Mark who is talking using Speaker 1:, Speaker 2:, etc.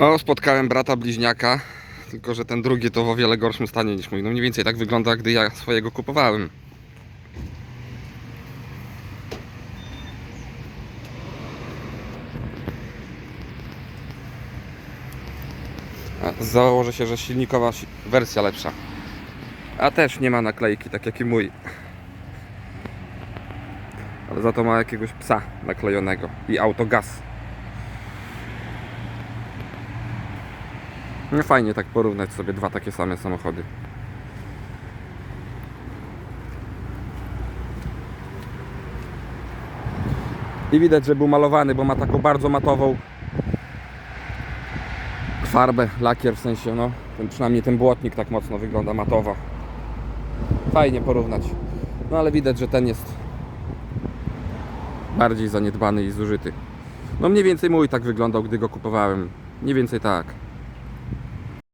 Speaker 1: O, spotkałem brata bliźniaka, tylko że ten drugi to w o wiele gorszym stanie niż mój. No mniej więcej tak wygląda, gdy ja swojego kupowałem. Założę się, że silnikowa si- wersja lepsza. A też nie ma naklejki, tak jak i mój. Ale za to ma jakiegoś psa naklejonego i autogaz. No fajnie tak porównać sobie dwa takie same samochody. I widać, że był malowany, bo ma taką bardzo matową farbę, lakier w sensie, no. Ten, przynajmniej ten błotnik tak mocno wygląda matowo. Fajnie porównać. No ale widać, że ten jest bardziej zaniedbany i zużyty. No mniej więcej mój tak wyglądał, gdy go kupowałem. Mniej więcej tak.